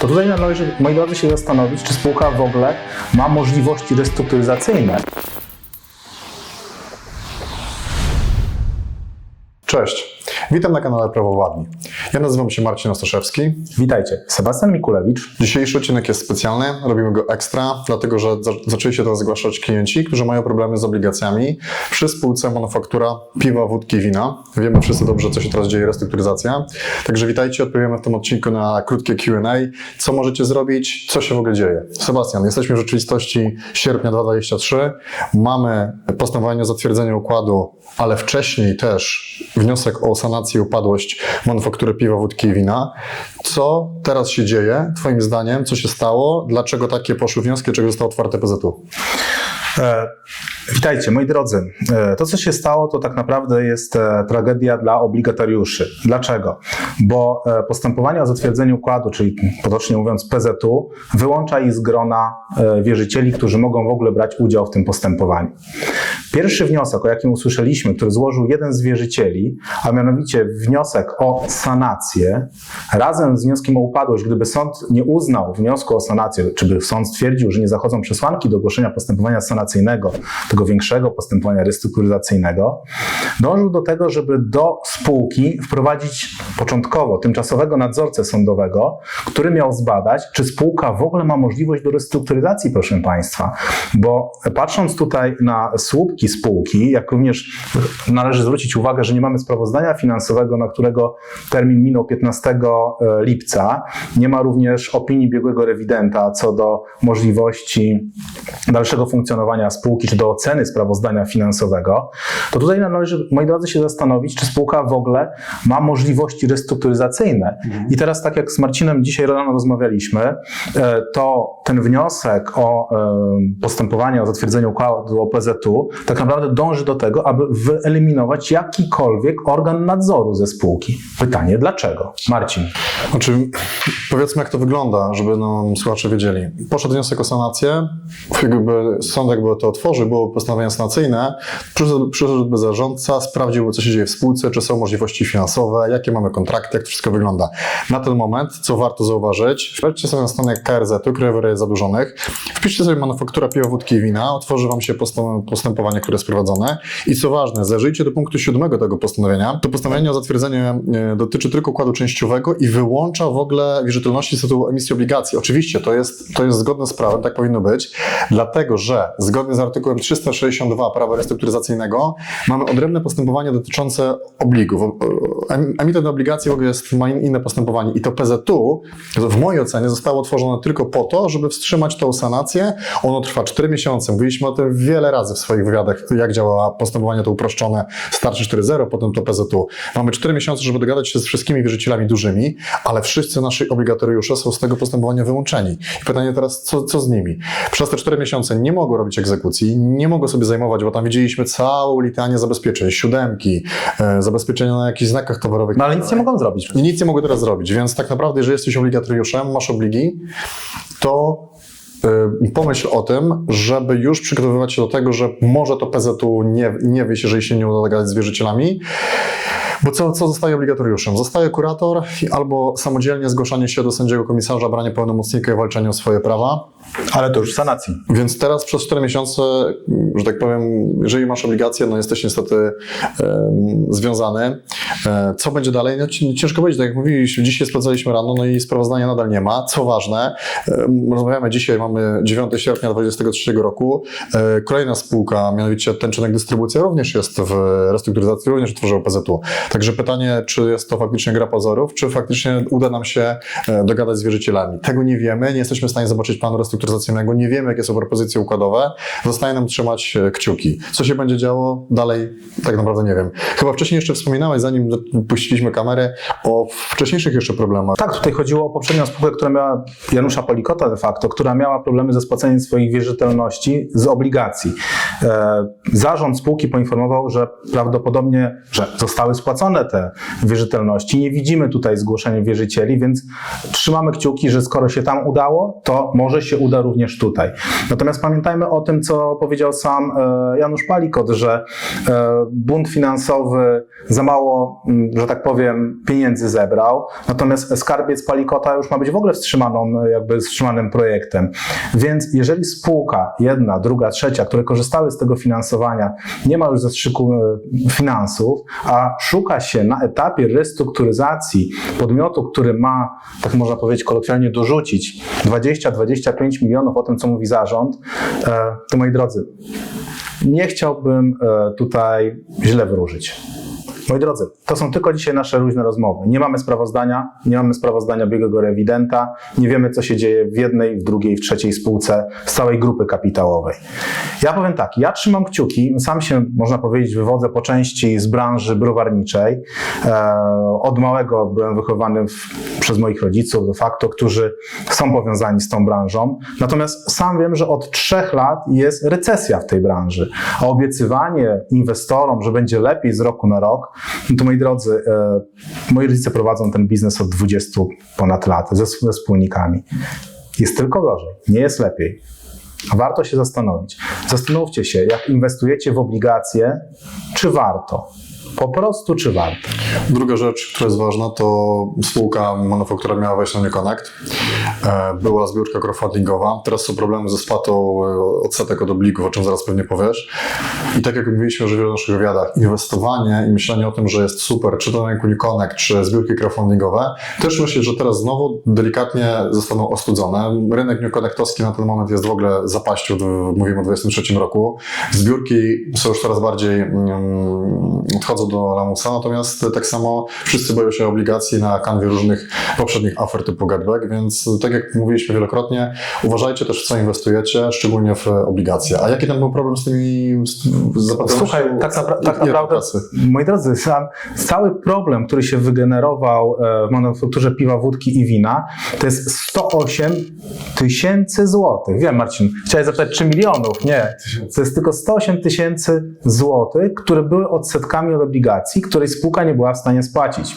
to tutaj należy, moi drodzy, się zastanowić, czy spółka w ogóle ma możliwości restrukturyzacyjne. Cześć, witam na kanale Prawo Władni. Ja nazywam się Marcin Ostaszewski. Witajcie, Sebastian Mikulewicz. Dzisiejszy odcinek jest specjalny, robimy go ekstra, dlatego że za zaczęli się teraz zgłaszać klienci, którzy mają problemy z obligacjami przy spółce manufaktura piwa, wódki i wina. Wiemy wszyscy dobrze, co się teraz dzieje, restrukturyzacja. Także witajcie, odpowiemy w tym odcinku na krótkie Q&A. Co możecie zrobić, co się w ogóle dzieje? Sebastian, jesteśmy w rzeczywistości sierpnia 2023. Mamy postanowienie o zatwierdzeniu układu, ale wcześniej też wniosek o sanację upadłość manufaktury piwa, wódki i wina. Co teraz się dzieje, Twoim zdaniem, co się stało, dlaczego takie poszły wnioski, dlaczego zostało otwarte PZU? E, witajcie, moi drodzy. E, to, co się stało, to tak naprawdę jest e, tragedia dla obligatariuszy. Dlaczego? Bo e, postępowanie o zatwierdzeniu układu, czyli potocznie mówiąc PZU, wyłącza ich z grona wierzycieli, którzy mogą w ogóle brać udział w tym postępowaniu. Pierwszy wniosek, o jakim usłyszeliśmy, który złożył jeden z wierzycieli, a mianowicie wniosek o sanację, razem z wnioskiem o upadłość, gdyby sąd nie uznał wniosku o sanację, czy by sąd stwierdził, że nie zachodzą przesłanki do ogłoszenia postępowania sanacyjnego, tego większego postępowania restrukturyzacyjnego, dążył do tego, żeby do spółki wprowadzić początkowo tymczasowego nadzorcę sądowego, który miał zbadać, czy spółka w ogóle ma możliwość do restrukturyzacji, proszę Państwa. Bo patrząc tutaj na słupki spółki, jak również należy zwrócić uwagę, że nie mamy sprawozdania finansowego, na którego termin minął 15 lipca. Nie ma również opinii biegłego rewidenta co do możliwości dalszego funkcjonowania spółki, czy do oceny sprawozdania finansowego, to tutaj należy, moi drodzy, się zastanowić, czy spółka w ogóle ma możliwości restrukturyzacyjne. I teraz, tak jak z Marcinem dzisiaj rano rozmawialiśmy, e, to ten wniosek o e, postępowanie o zatwierdzenie układu o PZU tak naprawdę dąży do tego, aby wyeliminować jakikolwiek organ nadzoru ze spółki. Pytanie, dlaczego? Marcin. Znaczy, powiedzmy, jak to wygląda, żeby nam słuchacze wiedzieli. Poszedł wniosek o sanację, jakby sąd jakby to otworzył, było postanowienie sanacyjne, przyszedł, przyszedłby zarządca, sprawdziłby, co się dzieje w spółce, czy są możliwości finansowe, jakie mamy kontrakty, jak to wszystko wygląda. Na ten moment, co warto zauważyć, wejdźcie sobie na stronę KRZ-u, Krajowy Rejestr Zadłużonych, wpiszcie sobie manufaktura piwa, wódki i wina, otworzy Wam się postęp- postępowanie, które jest prowadzone i co ważne, zajrzyjcie do punktu siódmego tego postanowienia. To postanowienie o zatwierdzeniu e, dotyczy tylko układu częściowego i wyłącza w ogóle wierzytelności z tytułu emisji obligacji. Oczywiście to jest, to jest zgodne z prawem, tak powinno być, dlatego że zgodnie z artykułem 362 prawa restrukturyzacyjnego mamy odrębne postępowanie dotyczące obligów. Em- Emitent obligacji w ogóle jest, ma in- inne postępowanie i to PZU w mojej ocenie zostało tworzone tylko po to, żeby wstrzymać tą sanację. Ono trwa 4 miesiące. Mówiliśmy o tym wiele razy w swoich wywiadach, jak działa postępowanie to uproszczone starczy 4.0, potem to PZU. Mamy 4 miesiące, żeby dogadać się z wszystkimi wierzycielami dużymi, ale wszyscy nasi obligatoriusze są z tego postępowania wyłączeni. I pytanie teraz, co, co z nimi? Przez te 4 miesiące nie mogą robić egzekucji, nie mogą sobie zajmować, bo tam widzieliśmy całą litanię zabezpieczeń, siódemki, e, zabezpieczenia na jakichś znakach towarowych. No ale nic nie mogą zrobić. I nic nie mogę teraz zrobić, więc tak naprawdę, jeżeli jesteś obligatoriuszem, masz obligi, to y, pomyśl o tym, żeby już przygotowywać się do tego, że może to PZU nie, nie wyjść, jeżeli się nie uda dogadać z wierzycielami. Bo co, co zostaje obligatoriuszem? Zostaje kurator albo samodzielnie zgłaszanie się do sędziego komisarza, branie pełnomocnika i walczenie o swoje prawa. Ale to już w sanacji. Więc teraz przez 4 miesiące, że tak powiem, jeżeli masz obligacje, no jesteś niestety związany. E, co będzie dalej? No, ci- ciężko powiedzieć, tak jak mówiliśmy, dzisiaj sprawdzaliśmy rano, no i sprawozdania nadal nie ma. Co ważne, em, rozmawiamy dzisiaj, mamy 9 sierpnia 2023 roku. E, kolejna spółka, mianowicie Tęczenek Dystrybucja, również jest w restrukturyzacji, również otworzył PZU. Także pytanie, czy jest to faktycznie gra pozorów, czy faktycznie uda nam się e, dogadać z wierzycielami. Tego nie wiemy, nie jesteśmy w stanie zobaczyć planu restrukturyzacyjnego, nie wiemy, jakie są propozycje układowe. Zostaje nam trzymać e, kciuki. Co się będzie działo dalej, tak naprawdę nie wiem. Chyba wcześniej jeszcze wspominałeś, zanim puściliśmy kamerę, o wcześniejszych jeszcze problemach. Tak, tutaj chodziło o poprzednią spółkę, która miała Janusza Polikota de facto, która miała problemy ze spłaceniem swoich wierzytelności z obligacji. E, zarząd spółki poinformował, że prawdopodobnie, że zostały spłacone spłacone te wierzytelności. Nie widzimy tutaj zgłoszeń wierzycieli, więc trzymamy kciuki, że skoro się tam udało, to może się uda również tutaj. Natomiast pamiętajmy o tym, co powiedział sam e, Janusz Palikot, że e, bunt finansowy za mało, m, że tak powiem, pieniędzy zebrał, natomiast skarbiec Palikota już ma być w ogóle wstrzymaną, jakby wstrzymanym projektem. Więc jeżeli spółka, jedna, druga, trzecia, które korzystały z tego finansowania, nie ma już zastrzyku e, finansów, a szuka się na etapie restrukturyzacji podmiotu, który ma, tak można powiedzieć kolokwialnie, dorzucić 20-25 milionów o tym, co mówi zarząd, e, to moi drodzy, nie chciałbym e, tutaj źle wróżyć. Moi drodzy, to są tylko dzisiaj nasze luźne rozmowy. Nie mamy sprawozdania, nie mamy sprawozdania biegłego rewidenta, nie wiemy, co się dzieje w jednej, w drugiej, w trzeciej spółce z całej grupy kapitałowej. Ja powiem tak, ja trzymam kciuki, sam się, można powiedzieć, wywodzę po części z branży browarniczej. E, od małego byłem wychowany w, przez moich rodziców, de facto, którzy są powiązani z tą branżą. Natomiast sam wiem, że od trzech lat jest recesja w tej branży, a obiecywanie inwestorom, że będzie lepiej z roku na rok, no to moi drodzy, e, moi rodzice prowadzą ten biznes od 20 ponad lat ze, ze wspólnikami. Jest tylko gorzej, nie jest lepiej. Warto się zastanowić. Zastanówcie się, jak inwestujecie w obligacje, czy warto. Po prostu, czy warto. Druga rzecz, która jest ważna, to spółka manufaktura miała wejść na NewConnect. E, Była zbiórka crowdfundingowa. Teraz są problemy ze spłatą e, odsetek od obligów, o czym zaraz pewnie powiesz. I tak jak mówiliśmy już w wielu naszych wywiadach, inwestowanie i myślenie o tym, że jest super, czy to na rynku NewConnect, czy zbiórki crowdfundingowe, też myślę, że teraz znowu delikatnie zostaną ostudzone. Rynek NewConnectowski na ten moment jest w ogóle zapaścił, mówimy o 2023 roku. Zbiórki są już coraz bardziej odchodzą do lamusa, natomiast tak samo wszyscy boją się obligacji na kanwie różnych poprzednich afer typu getback, więc tak jak mówiliśmy wielokrotnie, uważajcie też w co inwestujecie, szczególnie w obligacje. A jaki tam był problem z tymi z- z zapadłością Słuchaj, tak, napra- tak naprawdę, aplikacji? moi drodzy, sam, cały problem, który się wygenerował e, w manufakturze piwa, wódki i wina, to jest 108 tysięcy złotych. Wiem, Marcin, chciałeś zapytać, czy milionów? Nie. To jest tylko 108 tysięcy złotych, które były odsetkami od obligacji, której spółka nie była w stanie spłacić.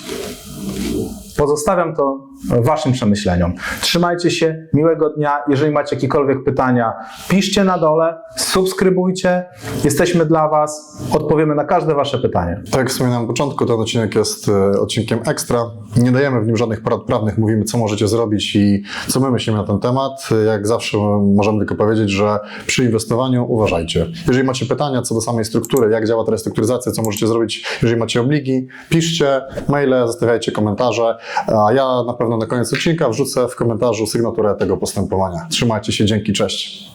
Pozostawiam to Waszym przemyśleniom. Trzymajcie się, miłego dnia. Jeżeli macie jakiekolwiek pytania, piszcie na dole, subskrybujcie. Jesteśmy dla Was, odpowiemy na każde Wasze pytanie. Tak jak wspominałem na początku, ten odcinek jest e, odcinkiem ekstra. Nie dajemy w nim żadnych porad prawnych, mówimy, co możecie zrobić i co my myślimy na ten temat. Jak zawsze możemy tylko powiedzieć, że przy inwestowaniu uważajcie. Jeżeli macie pytania co do samej struktury, jak działa ta restrukturyzacja, co możecie zrobić, jeżeli macie obligi, piszcie, maile, zostawiajcie komentarze, a ja na pewno na koniec odcinka wrzucę w komentarzu sygnaturę tego postępowania. Trzymajcie się, dzięki, cześć.